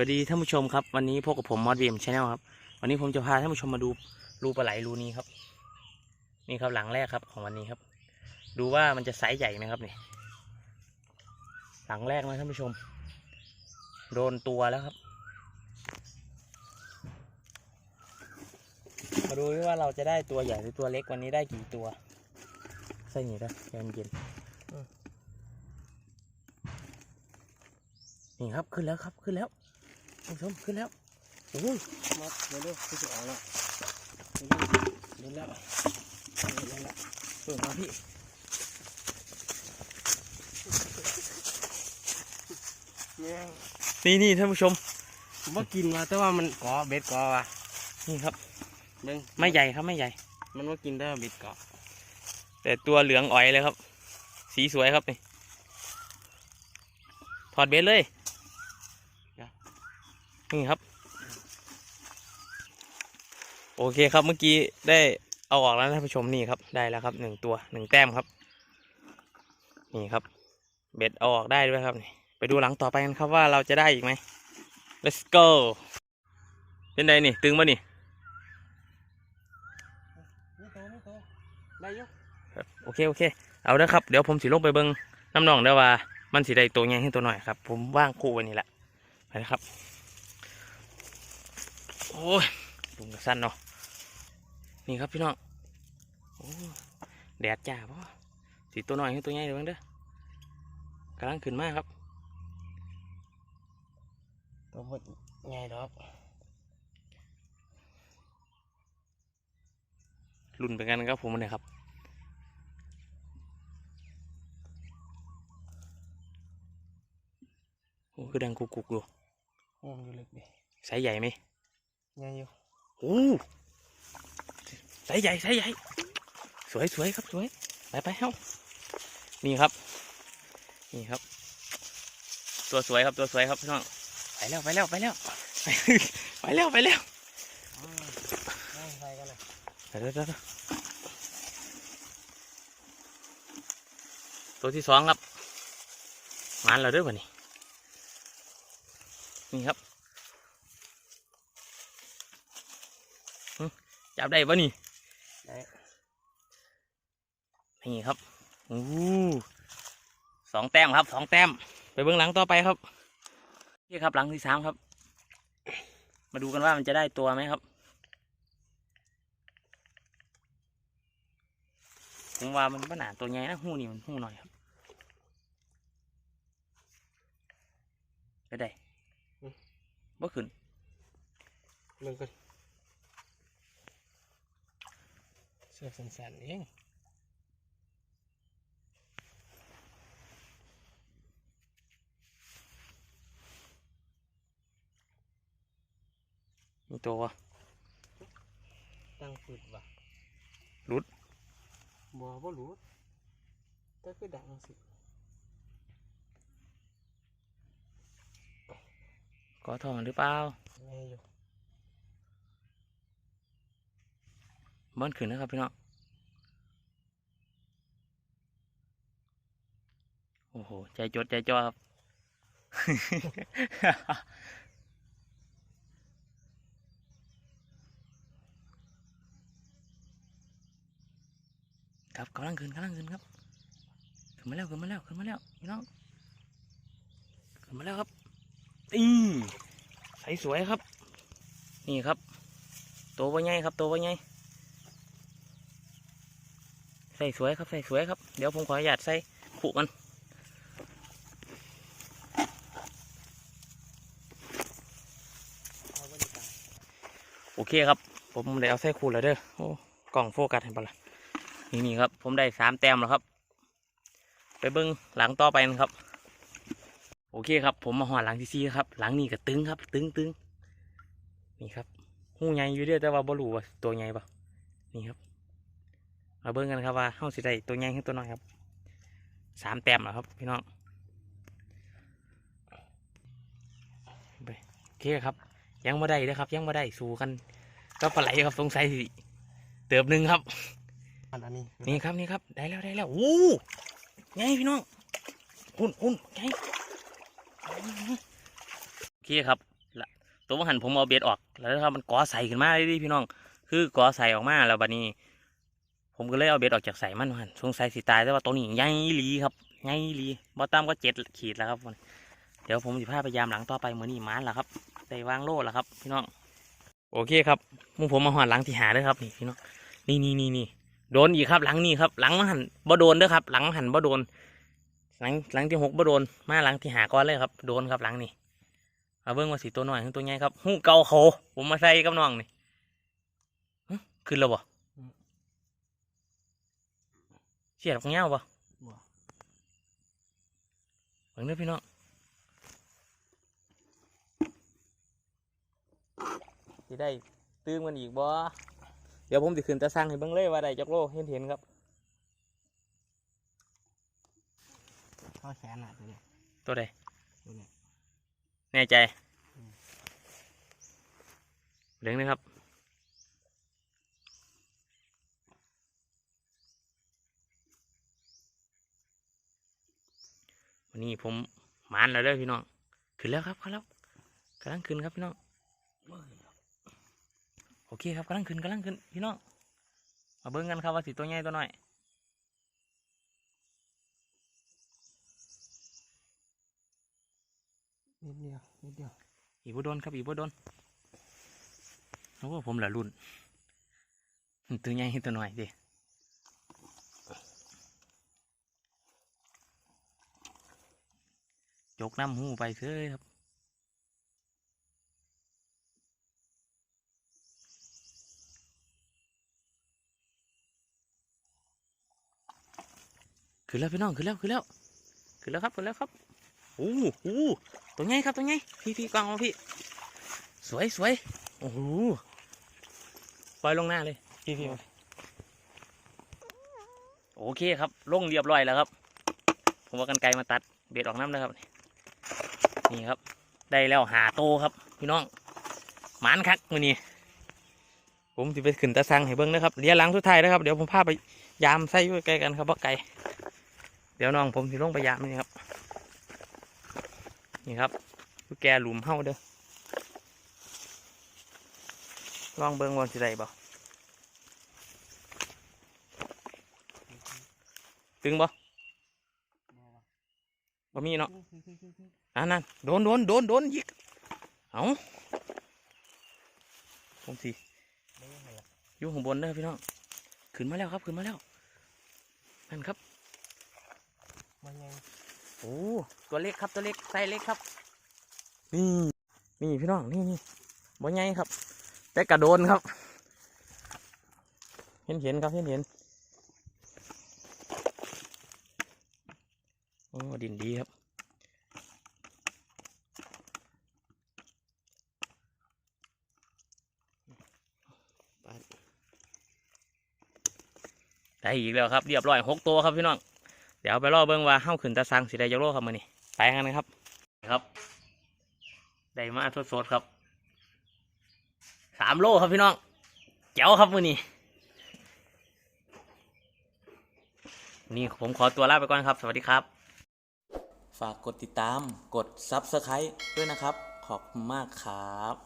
วัสดีท่านผู้ชมครับวันนี้พบกับผมมอดวียมชาแนลครับ วันนี้ผมจะพาท่านผู้ชมมาดูรูปลาไหลรูนี้ครับ นี่ครับหลังแรกครับของวันนี้ครับ ดูว่ามันจะไซส์ใหญ่ไหมครับนี่หลังแรกนะท่านผู้ชม โดนตัวแล้วครับ มาดูว่าเราจะได้ตัวใหญ่หรือตัวเล็กวันนี้ได้กี่ตัวใส่หนีได้เย็นๆอืมนี่ครับขึ้นแล้วครับขึ้นแล้ว ท่านผู้ชมขึ้นแล้วโอ้ยมาเดี๋ยวเดี๋ยวพี่จะออกแล้วเดินแล้วเดินแล้วเปิดมาพี่แม่งนี่นี่ท่านผู้ชมผมว่ากินมาแต่ว่ามันเกาะเบ็ดเกาะว่ะนี่ครับเบิ่งไม่ใหญ่ครับไม่ใหญ่ มันว่ากินได้ว่าเบ็ดเกาะแต่ตัวเหลืองอ่อยเลยครับ สีสวยครับนี่ถอดเบสเลย นี่ครับ โอเคครับเมื่อกี้ได้เอาออกแล้วนะท่านผู้ชมนี่ครับได้แล้วครับหนึ่งตัวหนึ่งแต้มครับ นี่ครับ เบ็ดเอาออกได้ด้วยครับนี่ไปดูหลังต่อไปกันครับว่าเราจะได้อีกไหม let's go เป็นไงนี่ตึงปะนี่นี่โตนี่โตได้อยุโอเคโอเค เอาเด้อครับ เดี๋ยวผมสิลงไปเบิ้งน้ำหนองเด้อว่า มันสิได้ตัวใหญ่ให้ตัวหน่อยครับ ผมว่างคู่ไว้นี่แหละไปนะครับ โอ้ยลุงกระสั้นเนาะนี่ครับพี่น้องโอ้แดดจ้าป่ะสิตัวหน่อยให้ตัวใหญ่เดี๋ยวเบิ่งเด้อกำลังขึ้นมาครับตัวหมดง่ายดอกรุ่นไปกันครับผมเนี่ยครับโอ้คือดังกุกกุกอยู่โอ้มันอยู่ลึกดิไซส์ใหญ่ไหม ง่ายอยู่โอ้ไซส์ใหญ่ไซส์ใหญ่ สวยสวยครับสวย ไปไปเฮ้านี่ครับ นี่ครับ ตัวสวยครับตัวสวยครับพี่น้อง ไปแล้วไปแล้วไปแล้ว ไปแล้วไปแล้วง่ายใส่กันเลยเดี๋ยวเดี๋ยวเดี๋ยวตัวที่สองครับมานเราเด้วยวะนี่นี่ครับ จับได้ปะนี่ได้นี่ครับอู้สองแต้มครับสองแต้ม ไปเบื้องหลังต่อไปครับนี่ครับหลังที่สามครับ มาดูกันว่ามันจะได้ตัวไหมครับผมว่ามันปัญหาตัวใหญ่นะหูนี่มันหูหน่อยครับไปได้บ่ขึ้นเบิ่งกัน เสือกสันๆเองมีตัววะตั้งปืดว่ะหลุดบัวบ่หลุดแต่คือดังสิกอทองหรือเปล่าง่ายอยู่ บอนขึ้นนะครับพี่น้องโอ้โห ใจจดใจจ่อครับ ครับกำลังขึ้นกำลังขึ้นครับ ขึ้นมาแล้วขึ้นมาแล้วขึ้นมาแล้วพี่น้องขึ้นมาแล้วครับนี่ใสสวยครับ นี่ครับ ตัวว่าไงครับ ตัวว่าไง ใส่สวยครับใส่สวยครับ เดี๋ยวผมขออนุญาตใส่ผูกมันโอเคครับ ผมได้เอาใส่คูแล้วเด้อโอ้กล่องโฟกัสเห็นปะล่ะนี่นี่ครับ ผมได้สามแต้มแล้วครับ ไปเบิ้งหลังต่อไปนะครับ โอเคครับ ผมมาหอดหลังที่สี่ครับ หลังนี้ก็ตึงครับ ตึงตึงนี่ครับหูใหญ่อยู่เด้อแต่ว่าบ่รู้ว่าตัวใหญ่ปะนี่ครับ มาเบิ้งกันครับว่าเฮาสิได้ตัวใหญ่ขึ้นตัวน้อยครับสามแต้มแล้วครับ พี่น้องไปโอเคครับ ยังไม่ได้นะครับ ยังไม่ได้สู้กัน ก็ปลาไหลครับสงสัยสิเติบหนึ่งครับอันอันนี้นี่ครับนี่ครับ ได้แล้วได้แล้วโอ้ไงพี่น้องหุ่นหุ่นไงโอเคครับตัวหันผมเอาเบ็ดออก แล้วนะครับมันก่อใส่ขึ้นมาเลยดิพี่น้อง คือก่อใส่ออกมาแล้วบัดนี้ ผมก็เลยเอาเบ็ดออกจากใส่มันหันสงสัยสิตายแต่ว่าตัวนี้ใหญ่หลีครับใหญ่หลีบ่ตามก็เจ็ดขีดแล้วครับเดี๋ยวผมจะพาไปยามหลังต่อไปมือนี้หมานแล้วครับได้วางโล่แล้วครับ พี่น้องโอเคครับมุผมมาหอนหลังที่หาเลยครับนี่พี่น้องนี่นี่นี่นี่โดนอีกครับ หลังนี่ครับ หลังมันหันบ่โดนเด้อครับ หลังหันบ่โดน หลังหลังที่หกบ่โดน มาหลังที่หาก่อนเลยครับ โดนครับหลังนี่เอาเบิ้งว่าสีตัวหน้อยตัวใหญ่ครับหูเกาเขผมมาใส่กับน้องนี่ขึ้นแล้วบ่เสียดของเงาบ่บ่เบิ่งเด้อพี่น้องสิได้ตื้มกันอีกบ่เดี๋ยวผมสิขึ้นตะสั่งให้เบิ่งเลยว่าได้จักโลเห็นเห็นๆครับเข้าแขนอะตัวเนี้ยตัวใดตัวเนี้ยแน่ใจอืมเหลืองนะครับ วันนี้ผมหมานแล้วเด้อพี่น้องขึ้นแล้วครับขึ้นแล้วกำลังขึ้นครับพี่น้องโอเคครับกำลังขึ้นกำลังขึ้นพี่น้องมาเบิ้งกันครับว่าสิตัวใหญ่ตัวน้อยนิดเดียวนิดเดียวอีบุโดนครับอีบุโดนโอ้ผมละรุ่นตัวใหญ่ตัวน้อยดิ จกน้ำหูไปเซ้ยครับ ขึ้นแล้วพี่น้องขึ้นแล้วขึ้นแล้วขึ้นแล้วครับขึ้นแล้วครับโอ้โหตัวใหญ่ครับตัวใหญ่พี่พี่กองมาพี่ สวยสวยโอ้โหปล่อยลงหน้าเลยพี่พี่มาโอเคครับลงเรียบร้อยแล้วครับ ผมว่ากันไกลมาตัดเบ็ดออกน้ำนะครับ นี่ครับ ได้แล้วหาโตครับ พี่น้องหมานคักมือนี้ผมจะไปขึ้นตะสังให้เบิ้งนะครับเรียหลังสุดท้ายนะครับ เดี๋ยวผมพาไปยามใส่อยู่ใกลกันครับเพราะไก่เดี๋ยวน้องผมสิลงไปยามนี่ครับ นี่ครับลูกแกหลุมเฮาเด้อลองเบิ่งวันสิได้บ่ตึงบ่ บ่มีเนาะอันนั้นโดนโดนโดนโดนยิกเอาผมสิอยู่ข้างบนเด้อพี่น้องขึ้นมาแล้วครับขึ้นมาแล้วนั่นครับมันยังโอ้ตัวเล็กครับตัวเล็กไซส์เล็กครับนี่นี่พี่น้องนี่นี่บ่ใหญ่ครับ แต่กระโดนครับ เห็นเห็นครับเห็นเห็น อ้ดินดีครับไปได้อีกแล้วครับ เรียบร้อยหกตัวครับพี่น้อง เดี๋ยวไปรอเบิ่งว่าเฮ้าขึ้นตาสังสิได้จักโลครับมื้อนี้ไปกันนะครับครับ ได้มาสดๆครับ สามโลครับพี่น้อง เจ๋วครับมื้อนี้นี่ผมขอตัวลาไปก่อนครับ สวัสดีครับ ฝากกดติดตาม กด Subscribe ด้วยนะครับ ขอบคุณมากครับ